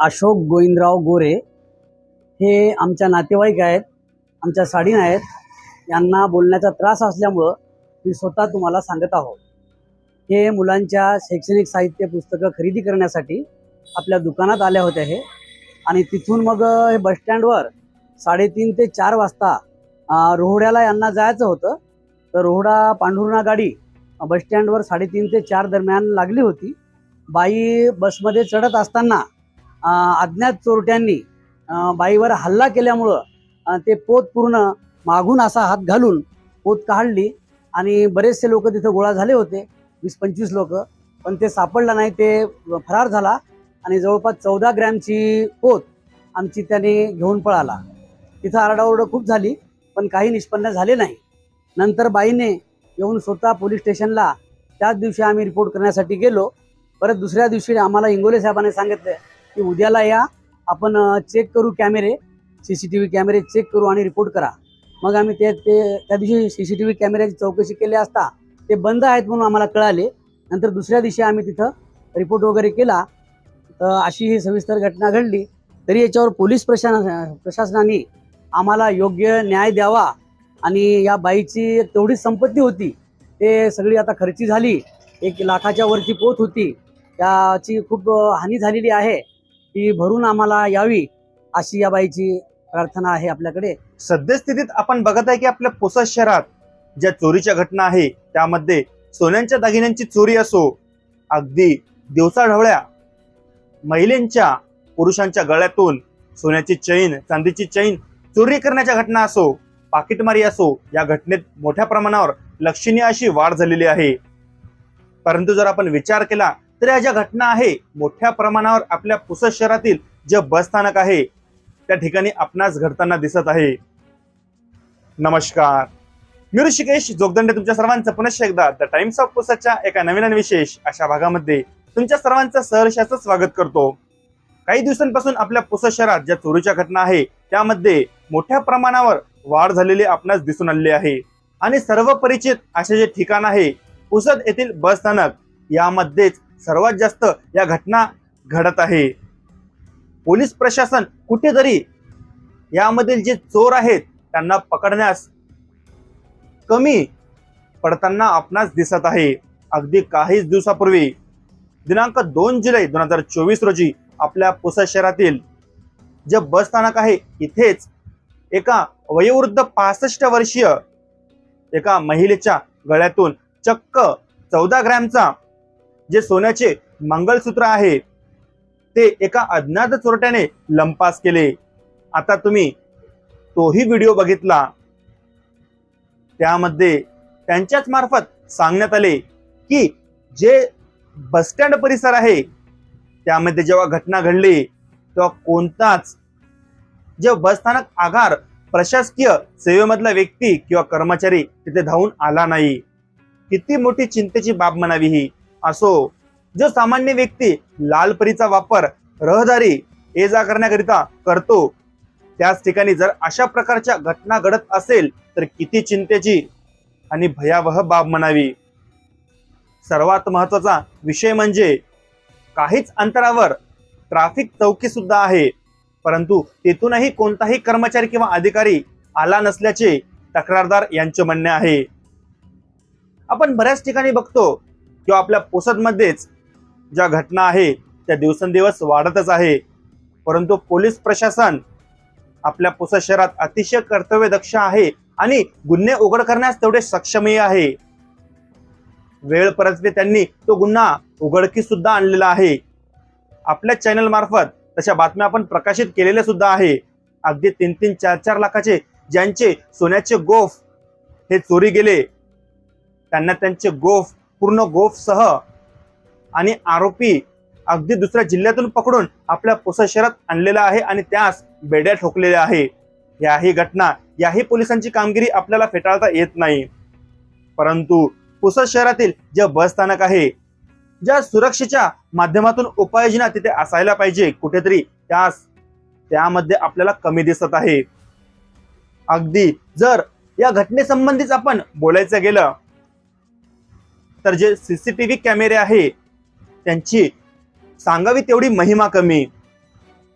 अशोक गोविंदराव गोरे हे आमच्या नातेवाईक आहेत आमच्या साडीन आहेत यांना बोलण्याचा त्रास असल्यामुळं मी स्वतः तुम्हाला सांगत आहोत. हे मुलांच्या शैक्षणिक साहित्य पुस्तकं खरेदी करण्यासाठी आपल्या दुकानात आल्या होत्या हे. आणि तिथून मग हे बसस्टँडवर साडेतीन ते चार वाजता रोहड्याला यांना जायचं होतं. तर रोहडा पांढुर्णा गाडी बसस्टँडवर साडेतीन ते चार दरम्यान लागली होती. बाई बसमध्ये चढत असताना अज्ञात चोरट्यांनी बाईवर हल्ला केल्यामुळं ते पोत पूर्ण मागून असा हात घालून पोत काढली आणि बरेचसे लोक तिथं गोळा झाले होते वीस पंचवीस लोक पण ते सापडलं नाही ते फरार झाला आणि जवळपास चौदा ग्रॅमची पोत आमची त्याने घेऊन पळाला. तिथं आरडाओरड खूप झाली पण काही निष्पन्न झाले नाही. नंतर बाईने येऊन स्वतः पोलीस स्टेशनला त्याच दिवशी आम्ही रिपोर्ट करण्यासाठी गेलो. परत दुसऱ्या दिवशी आम्हाला इंगोले साहेबांनी सांगितलं की उद्याला या. आपण चेक करू कॅमेरे सी सी टी व्ही कॅमेरे चेक करू आणि रिपोर्ट करा. मग आम्ही ते ते त्या दिवशी सी सी टी व्ही कॅमेऱ्याची चौकशी केली असता ते बंद आहेत म्हणून आम्हाला कळाले. नंतर दुसऱ्या दिवशी आम्ही तिथं रिपोर्ट वगैरे केला. तर अशी ही सविस्तर घटना घडली. तरी याच्यावर पोलीस प्रशासन प्रशासनाने आम्हाला योग्य न्याय द्यावा आणि या बाईची तेवढी संपत्ती होती. ते सगळी आता खर्ची झाली. एक लाखाच्या वरची पोत होती. त्याची खूप हानी झालेली आहे. ती भरून आम्हाला यावी अशी या बाईची प्रार्थना आहे आपल्याकडे. सद्यस्थितीत आपण बघत आहे की आपल्या पुसद शहरात ज्या चोरीच्या घटना आहे त्यामध्ये सोन्यांच्या दागिन्यांची चोरी असो अगदी दिवसाढवळ्या महिलेंच्या पुरुषांच्या गळ्यातून सोन्याची चैन चांदीची चैन चोरी करण्याच्या घटना असो पाकिटमारी असो या घटनेत मोठ्या प्रमाणावर लक्षणीय अशी वाढ झालेली आहे. परंतु जर आपण विचार केला तर या ज्या घटना आहे. मोठ्या प्रमाणावर आपल्या पुसद शहरातील जे बस स्थानक आहे त्या ठिकाणी आपणास घडताना दिसत आहे. नमस्कार. मी ऋषिकेश जोगदंडे तुमच्या सर्वांचं पुनश्च एकदा द टाइम्स ऑफ पुसदच्या एका नवीन आणि विशेष अशा भागामध्ये तुमच्या सर्वांचं सहर्षाचं स्वागत करतो. काही दिवसांपासून आपल्या पुसद शहरात ज्या चोरीच्या घटना आहे त्यामध्ये मोठ्या प्रमाणावर वाढ झालेली आपणास दिसून आलेली आहे. आणि सर्व परिचित असे जे ठिकाण आहे पुसद येथील बस स्थानक यामध्येच सर्वात जास्त या घटना घडत आहे. पोलीस प्रशासन कुठेतरी यामधील जे चोर आहेत त्यांना पकडण्यास कमी पडताना आपणास दिसत आहे. अगदी काहीच दिवसापूर्वी दिनांक दोन जुलै दोन हजार चोवीस रोजी आपल्या पुसद शहरातील जे बस स्थानक आहे इथेच एका वयोवृद्ध पासष्ट वर्षीय एका महिलेच्या गळ्यातून चक्क चौदा ग्रॅमचा जे सोन्याचे मंगळसूत्र आहे ते एका अज्ञात चोरट्याने लंपास केले. आता तुम्ही तोही व्हिडिओ बघितला. त्यामध्ये त्यांच्याच मार्फत सांगण्यात आले की जे बसस्टँड परिसर आहे त्यामध्ये जेव्हा घटना घडली तेव्हा कोणताच जे बसस्थानक आगार प्रशासकीय सेवेमधला व्यक्ती किंवा कर्मचारी तिथे धावून आला नाही. किती मोठी चिंतेची बाब म्हणावी ही. असो. जो सामान्य व्यक्ती लाल परीचा वापर रहदारी ये जा करण्याकरिता करतो त्याच ठिकाणी जर अशा प्रकारच्या घटना घडत असेल तर किती चिंतेची आणि भयावह बाब म्हणावी. सर्वात महत्त्वाचा विषय म्हणजे काहीच अंतरावर ट्रॅफिक चौकी सुद्धा आहे. परंतु तेथूनही कोणताही कर्मचारी किंवा अधिकारी आला नसल्याचे तक्रारदार यांचे म्हणणे आहे. आपण बऱ्याच ठिकाणी बघतो किंवा आपल्या पोसदमध्येच ज्या घटना आहे त्या दिवसेंदिवस वाढतच आहे. परंतु पोलीस प्रशासन आपल्या पुसद शहरात अतिशय कर्तव्यदक्ष आहे आणि गुन्हे उघड करण्यास तेवढे सक्षमही आहे. वेळ परतले त्यांनी तो गुन्हा उघडकीस सुद्धा आणलेला आहे. आपल्या चॅनल मार्फत तशा बातम्या आपण प्रकाशित केलेल्या सुद्धा आहे. अगदी तीन तीन चार चार लाखाचे ज्यांचे सोन्याचे गोफ हे चोरी गेले त्यांना त्यांचे गोफ पूर्ण गोफसह आणि आरोपी अगदी दुसऱ्या जिल्ह्यातून पकडून आपल्या पुसद शहरात आणलेला आहे आणि त्यास बेड्या ठोकलेल्या आहे. याही घटना याही पोलिसांची कामगिरी आपल्याला फेटाळता येत नाही. परंतु पुसद शहरातील जे बस स्थानक आहे ज्या सुरक्षेच्या माध्यमातून उपाययोजना तिथे असायला पाहिजे कुठेतरी त्यास त्यामध्ये आपल्याला कमी दिसत आहे. अगदी जर या घटनेसंबंधीच आपण बोलायचं गेलं तर जे सीसीटीव्ही कॅमेरे आहे त्यांची सांगावी तेवढी महिमा कमी.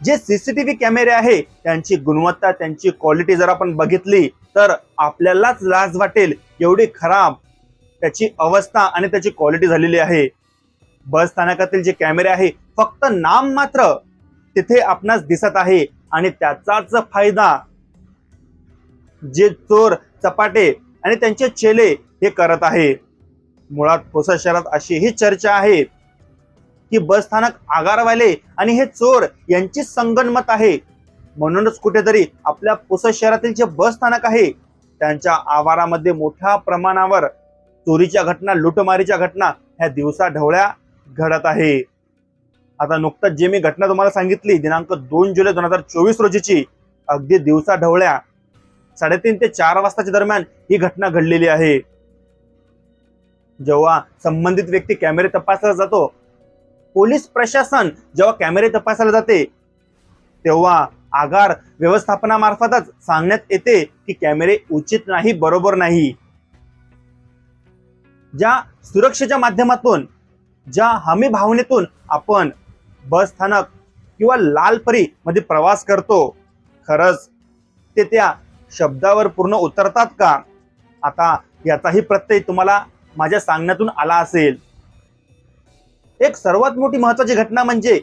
जे सीसीटीव्ही कॅमेरे आहे त्यांची गुणवत्ता त्यांची क्वालिटी जर आपण बघितली तर आपल्यालाच लाज वाटेल एवढी खराब त्याची अवस्था आणि त्याची क्वालिटी झालेली आहे. बस स्थानकातील जे कॅमेरे आहे फक्त नाम मात्र तिथे आपणास दिसत आहे आणि त्याचाच फायदा जे चोर चपाटे आणि त्यांचे चेले हे करत आहे. मुळात पुसद शहरात अशी ही चर्चा आहे की बस स्थानक आगारवाले आणि हे चोर यांची संगणमत आहे. म्हणूनच कुठेतरी आपल्या पुसद शहरातील जे बस स्थानक आहे त्यांच्या आवारामध्ये मोठ्या प्रमाणावर चोरीच्या घटना लुटमारीच्या घटना ह्या दिवसा ढवळ्या घडत आहे. आता नुकतंच जे मी घटना तुम्हाला सांगितली दिनांक दोन जुलै दोन हजार चोवीस रोजीची अगदी दिवसा ढवळ्या साडेतीन ते चार वाजताच्या दरम्यान ही घटना घडलेली आहे. जेव्हा संबंधित व्यक्ती कॅमेरे तपासायला जातो पोलीस प्रशासन जेव्हा कॅमेरे तपासायला जाते तेव्हा आगार व्यवस्थापनामार्फतच सांगण्यात येते की कॅमेरे उचित नाही बरोबर नाही. ज्या सुरक्षेच्या माध्यमातून ज्या हमी भावनेतून आपण बस स्थानक किंवा लालपरी मध्ये प्रवास करतो खरंच ते त्या शब्दावर पूर्ण उतरतात का? आता याचाही प्रत्यय तुम्हाला माझ्या सांगण्यातून आला असेल. एक सर्वात मोठी महत्वाची घटना म्हणजे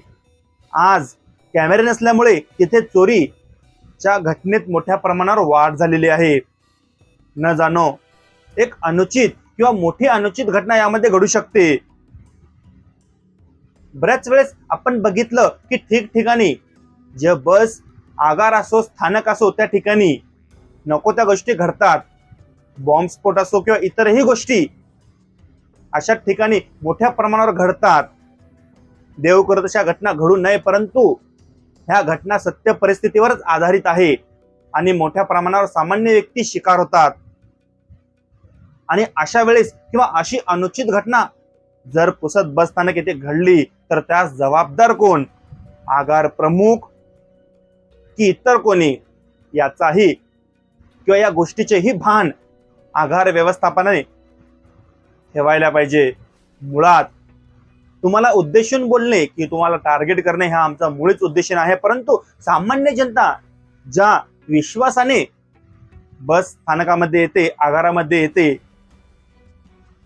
आज कॅमेरे नसल्यामुळे तिथे चोरीच्या घटनेत मोठ्या प्रमाणावर वाढ झालेली आहे. न जाणो एक अनुचित किंवा मोठी अनुचित घटना यामध्ये घडू शकते. बऱ्याच वेळेस आपण बघितलं की ठिकठिकाणी जे बस आगार असो स्थानक असो त्या ठिकाणी नको त्या गोष्टी घडतात. बॉम्बस्फोट असो किंवा इतरही गोष्टी अशा ठिकाणी मोठ्या प्रमाणावर घडतात. देव करत अशा घटना घडू नये परंतु ह्या घटना सत्य परिस्थितीवरच आधारित आहे आणि मोठ्या प्रमाणावर सामान्य व्यक्ती शिकार होतात. आणि अशा वेळेस किंवा अशी अनुचित घटना जर पुसद बस स्थानक येथे घडली तर त्यास जबाबदार कोण? आगार प्रमुख की इतर कोणी? याचाही किंवा या गोष्टीचेही भान आगार व्यवस्थापनाने ठेवायला पाहिजे. मुळात तुम्हाला उद्देशून बोलणे की तुम्हाला टार्गेट करणे हा आमचा मुळीच उद्देश आहे. परंतु सामान्य जनता ज्या विश्वासाने बस स्थानकामध्ये येते आगारामध्ये येते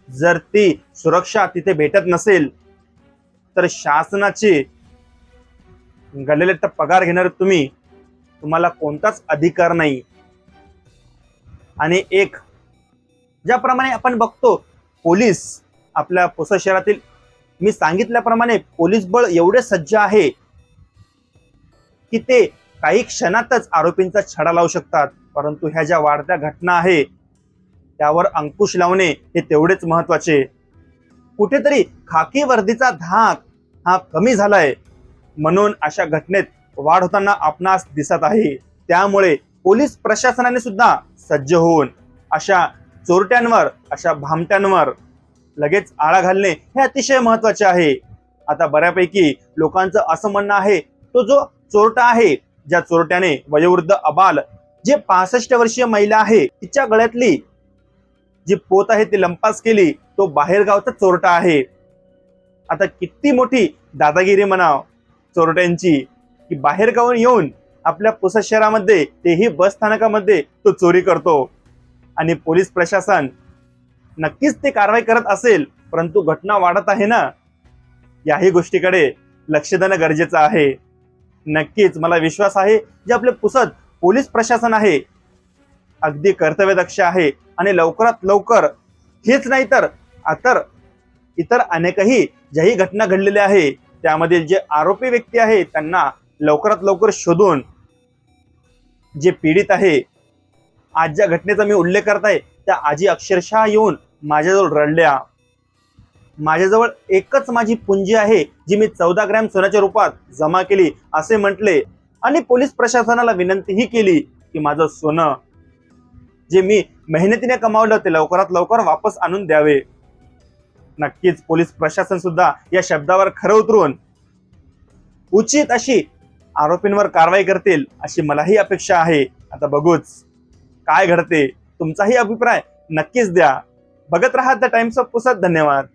जर ती सुरक्षा तिथे भेटत नसेल तर शासनाचे गलेले पगार घेणारे तुम्ही. तुम्हाला कोणताच अधिकार नाही. आणि एक ज्याप्रमाणे आपण बघतो पोलीस आपल्या पुसद शहरातील मी सांगितल्याप्रमाणे पोलीस बळ एवढे सज्ज आहे की ते काही क्षणातच आरोपींचा छडा लावू शकतात. परंतु ह्या ज्या वाढत्या घटना आहे त्यावर अंकुश लावणे हे तेवढेच महत्त्वाचे कुठेतरी खाकी वर्दीचा धाक हा कमी झालाय. म्हणून अशा घटनेत वाढ होताना आपणास दिसत आहे. त्यामुळे पोलीस प्रशासनाने सुद्धा सज्ज होऊन अशा चोरट्यांवर अशा भामट्यांवर लगेच आळा घालणे हे अतिशय महत्त्वाचे आहे. आता बऱ्यापैकी लोकांचं असं म्हणणं आहे तो जो चोरटा आहे ज्या चोरट्याने वयोवृद्ध अबाल जे पासष्ट वर्षीय महिला आहे तिच्या गळ्यातली जी पोत आहे ती लंपास केली तो बाहेरगावचा चोरटा आहे. आता किती मोठी दादागिरी म्हणाव चोरट्यांची की बाहेरगावून येऊन आपल्या पुसद शहरामध्ये तेही बस स्थानकामध्ये तो चोरी करतो. आणि पोलीस प्रशासन नक्कीच ते कारवाई करत असेल परंतु घटना वाढत आहे ना याही गोष्टीकडे लक्ष देणं गरजेचं आहे. नक्कीच मला विश्वास आहे जे आपले पुसत पोलीस प्रशासन आहे अगदी कर्तव्यदक्ष आहे आणि लवकरात लवकर हेच नाही तर आतर इतर अनेकही ज्याही घटना घडलेल्या आहे त्यामधील जे आरोपी व्यक्ती आहे त्यांना लवकरात लवकर शोधून जे पीडित आहे आज ज्या घटनेचा मी उल्लेख करत आहे त्या आजी अक्षरशः येऊन माझ्याजवळ रडल्या. माझ्याजवळ एकच माझी पुंजी आहे जी मी चौदा ग्रॅम सोन्याच्या रूपात जमा केली असे म्हटले. आणि पोलीस प्रशासनाला विनंतीही केली की माझं सोनं जे मी मेहनतीने कमावलं ते लवकरात लवकर वापस आणून द्यावे. नक्कीच पोलीस प्रशासन सुद्धा या शब्दावर खरं उतरून उचित अशी आरोपींवर कारवाई करतील अशी मलाही अपेक्षा आहे. आता बघूच. काय घडते तुमचाही अभिप्राय नक्कीच द्या. बघत राहा द टाइम्स ऑफ पुसद धन्यवाद.